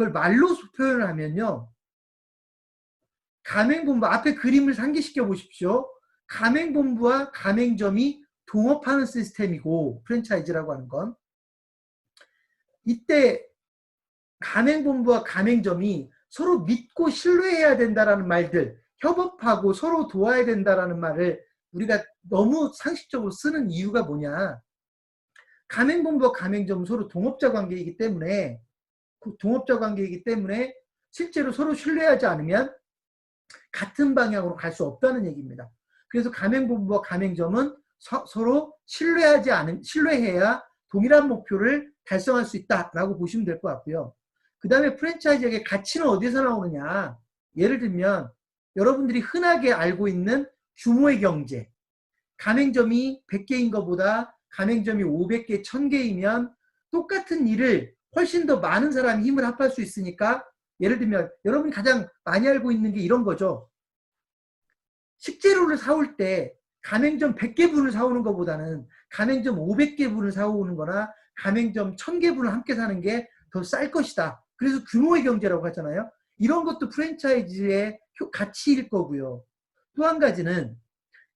그걸 말로 표현을 하면요. 가맹본부 앞에 그림을 상기시켜 보십시오. 가맹본부와 가맹점이 동업하는 시스템이고 프랜차이즈라고 하는 건 이때 가맹본부와 가맹점이 서로 믿고 신뢰해야 된다라는 말들, 협업하고 서로 도와야 된다라는 말을 우리가 너무 상식적으로 쓰는 이유가 뭐냐? 가맹본부와 가맹점은 서로 동업자 관계이기 때문에 그 동업자 관계이기 때문에 실제로 서로 신뢰하지 않으면 같은 방향으로 갈 수 없다는 얘기입니다. 그래서 가맹본부와 가맹점은 서, 로 신뢰하지 않은 신뢰해야 동일한 목표를 달성할 수 있다라고 보시면 될 것 같고요. 그 다음에 프랜차이즈에게 가치는 어디서 나오느냐? 예를 들면 여러분들이 흔하게 알고 있는 규모의 경제. 가맹점이 100개인 것보다 가맹점이 500개, 1000개이면 똑같은 일을 훨씬 더 많은 사람이 힘을 합할 수 있으니까 예를 들면 여러분이 가장 많이 알고 있는 게 이런 거죠. 식재료를 사올 때 가맹점 100개 분을 사오는 것보다는 가맹점 500개 분을 사오는 거나 가맹점 1000개 분을 함께 사는 게 더 쌀 것이다. 그래서 규모의 경제라고 하잖아요. 이런 것도 프랜차이즈의 가치일 거고요. 또 한 가지는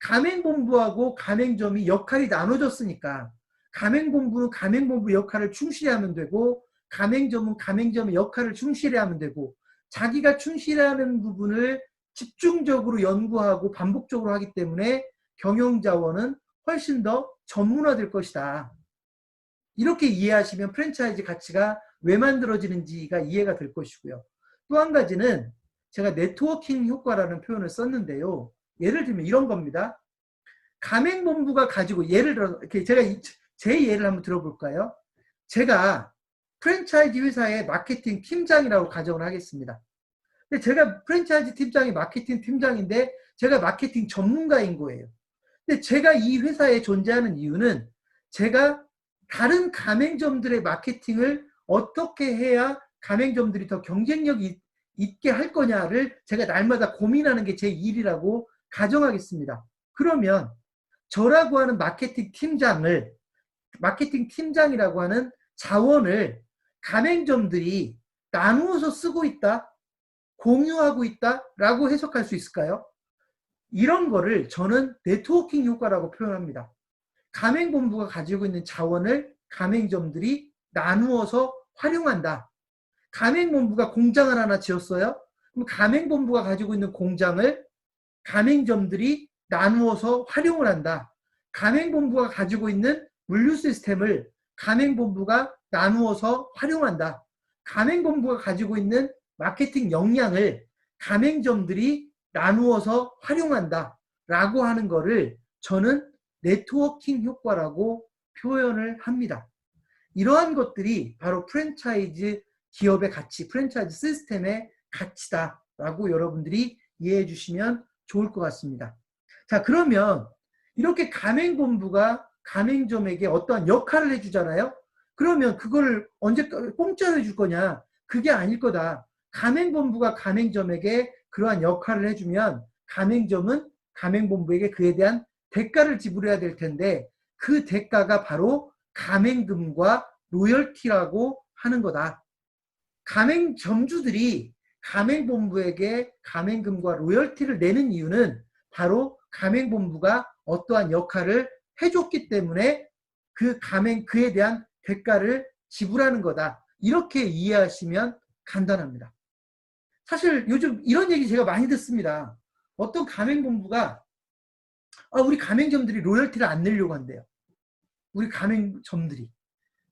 가맹본부하고 가맹점이 역할이 나눠졌으니까 가맹본부는 가맹본부 역할을 충실히 하면 되고 가맹점은 가맹점의 역할을 충실히 하면 되고 자기가 충실하는 부분을 집중적으로 연구하고 반복적으로 하기 때문에 경영자원은 훨씬 더 전문화될 것이다. 이렇게 이해하시면 프랜차이즈 가치가 왜 만들어지는지가 이해가 될 것이고요. 또 한 가지는 제가 네트워킹 효과라는 표현을 썼는데요. 예를 들면 이런 겁니다. 가맹본부가 가지고 예를 들어 이렇게 제가 제 예를 한번 들어볼까요? 제가 프랜차이즈 회사의 마케팅 팀장이라고 가정을 하겠습니다. 근데 제가 프랜차이즈 팀장이 마케팅 팀장인데 제가 마케팅 전문가인 거예요. 근데 제가 이 회사에 존재하는 이유는 제가 다른 가맹점들의 마케팅을 어떻게 해야 가맹점들이 더 경쟁력이 있게 할 거냐를 제가 날마다 고민하는 게 제 일이라고 가정하겠습니다. 그러면 저라고 하는 마케팅 팀장을 마케팅 팀장이라고 하는 자원을 가맹점들이 나누어서 쓰고 있다, 공유하고 있다 라고 해석할 수 있을까요? 이런 거를 저는 네트워킹 효과라고 표현합니다. 가맹본부가 가지고 있는 자원을 가맹점들이 나누어서 활용한다. 가맹본부가 공장을 하나 지었어요. 그럼 가맹본부가 가지고 있는 공장을 가맹점들이 나누어서 활용을 한다. 가맹본부가 가지고 있는 물류 시스템을 가맹본부가 나누어서 활용한다. 가맹본부가 가지고 있는 마케팅 역량을 가맹점들이 나누어서 활용한다. 라고 하는 거를 저는 네트워킹 효과라고 표현을 합니다. 이러한 것들이 바로 프랜차이즈 기업의 가치, 프랜차이즈 시스템의 가치다라고 여러분들이 이해해 주시면 좋을 것 같습니다. 자, 그러면 이렇게 가맹본부가 가맹점에게 어떠한 역할을 해주잖아요? 그러면 그걸 언제 공짜로 해줄 거냐? 그게 아닐 거다. 가맹본부가 가맹점에게 그러한 역할을 해주면 가맹점은 가맹본부에게 그에 대한 대가를 지불해야 될 텐데 그 대가가 바로 가맹금과 로열티라고 하는 거다. 가맹점주들이 가맹본부에게 가맹금과 로열티를 내는 이유는 바로 가맹본부가 어떠한 역할을 해줬기 때문에 그 가맹, 그에 대한 대가를 지불하는 거다. 이렇게 이해하시면 간단합니다. 사실 요즘 이런 얘기 제가 많이 듣습니다. 어떤 가맹본부가 아, 우리 가맹점들이 로열티를 안 내려고 한대요. 우리 가맹점들이.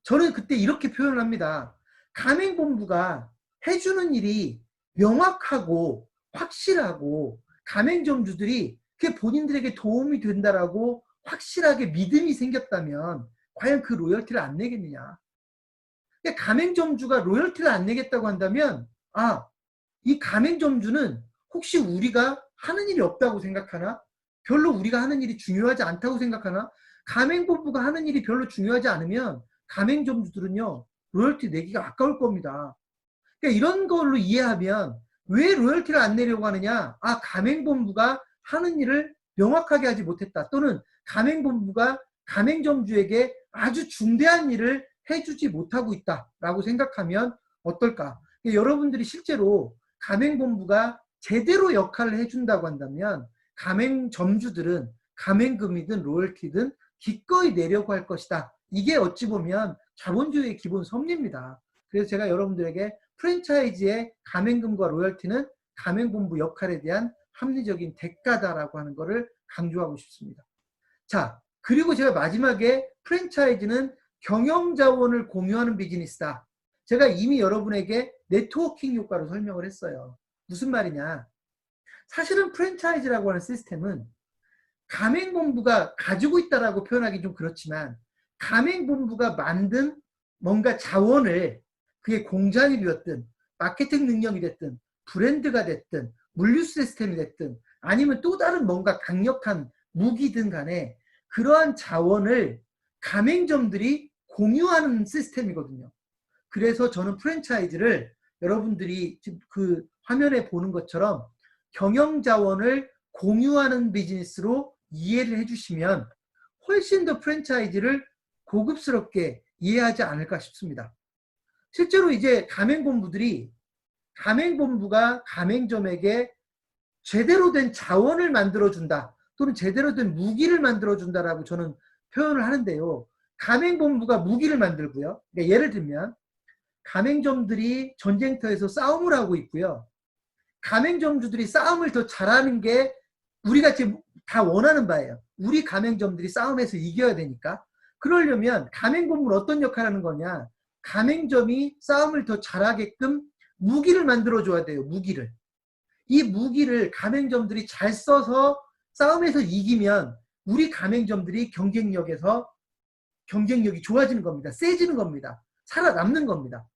저는 그때 이렇게 표현을 합니다. 가맹본부가 해주는 일이 명확하고 확실하고 가맹점주들이 그게 본인들에게 도움이 된다라고 확실하게 믿음이 생겼다면 과연 그 로열티를 안 내겠느냐. 그러니까 가맹점주가 로열티를 안 내겠다고 한다면 아, 이 가맹점주는 혹시 우리가 하는 일이 없다고 생각하나? 별로 우리가 하는 일이 중요하지 않다고 생각하나? 가맹본부가 하는 일이 별로 중요하지 않으면 가맹점주들은요 로열티 내기가 아까울 겁니다. 그러니까 이런 걸로 이해하면 왜 로열티를 안 내려고 하느냐? 아 가맹본부가 하는 일을 명확하게 하지 못했다. 또는 가맹본부가 가맹점주에게 아주 중대한 일을 해주지 못하고 있다라고 생각하면 어떨까? 여러분들이 실제로 가맹본부가 제대로 역할을 해준다고 한다면 가맹점주들은 가맹금이든 로열티든 기꺼이 내려고 할 것이다. 이게 어찌 보면 자본주의의 기본 섭리입니다. 그래서 제가 여러분들에게 프랜차이즈의 가맹금과 로열티는 가맹본부 역할에 대한 합리적인 대가다라고 하는 것을 강조하고 싶습니다. 자, 그리고 제가 마지막에 프랜차이즈는 경영 자원을 공유하는 비즈니스다. 제가 이미 여러분에게 네트워킹 효과로 설명을 했어요. 무슨 말이냐. 사실은 프랜차이즈라고 하는 시스템은 가맹본부가 가지고 있다라고 표현하기 좀 그렇지만 가맹본부가 만든 뭔가 자원을 그게 공장이 되었든 마케팅 능력이 됐든 브랜드가 됐든 물류 시스템이 됐든 아니면 또 다른 뭔가 강력한 무기든 간에 그러한 자원을 가맹점들이 공유하는 시스템이거든요. 그래서 저는 프랜차이즈를 여러분들이 지금 그 화면에 보는 것처럼 경영 자원을 공유하는 비즈니스로 이해를 해주시면 훨씬 더 프랜차이즈를 고급스럽게 이해하지 않을까 싶습니다. 실제로 이제 가맹본부들이 가맹본부가 가맹점에게 제대로 된 자원을 만들어준다 또는 제대로 된 무기를 만들어준다라고 저는 표현을 하는데요. 가맹본부가 무기를 만들고요. 그러니까 예를 들면 가맹점들이 전쟁터에서 싸움을 하고 있고요. 가맹점주들이 싸움을 더 잘하는 게 우리가 지금 다 원하는 바예요. 우리 가맹점들이 싸움에서 이겨야 되니까. 그러려면 가맹본부는 어떤 역할을 하는 거냐. 가맹점이 싸움을 더 잘하게끔 무기를 만들어줘야 돼요. 무기를. 이 무기를 가맹점들이 잘 써서 싸움에서 이기면 우리 가맹점들이 경쟁력에서 경쟁력이 좋아지는 겁니다. 세지는 겁니다. 살아남는 겁니다.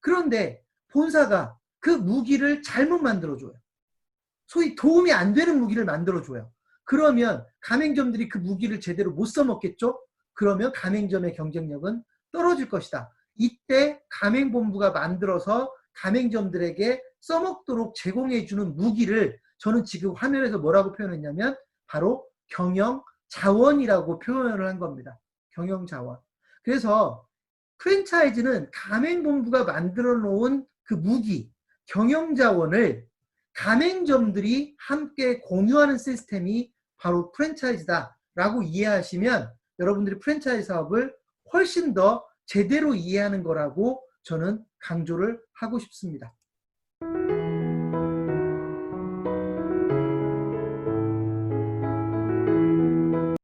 그런데 본사가 그 무기를 잘못 만들어줘요. 소위 도움이 안 되는 무기를 만들어줘요. 그러면 가맹점들이 그 무기를 제대로 못 써먹겠죠? 그러면 가맹점의 경쟁력은 떨어질 것이다. 이때 가맹본부가 만들어서 가맹점들에게 써먹도록 제공해주는 무기를 저는 지금 화면에서 뭐라고 표현했냐면 바로 경영 자원이라고 표현을 한 겁니다. 경영 자원. 그래서 프랜차이즈는 가맹본부가 만들어 놓은 그 무기, 경영 자원을 가맹점들이 함께 공유하는 시스템이 바로 프랜차이즈다라고 이해하시면 여러분들이 프랜차이즈 사업을 훨씬 더 제대로 이해하는 거라고 저는 강조를 하고 싶습니다.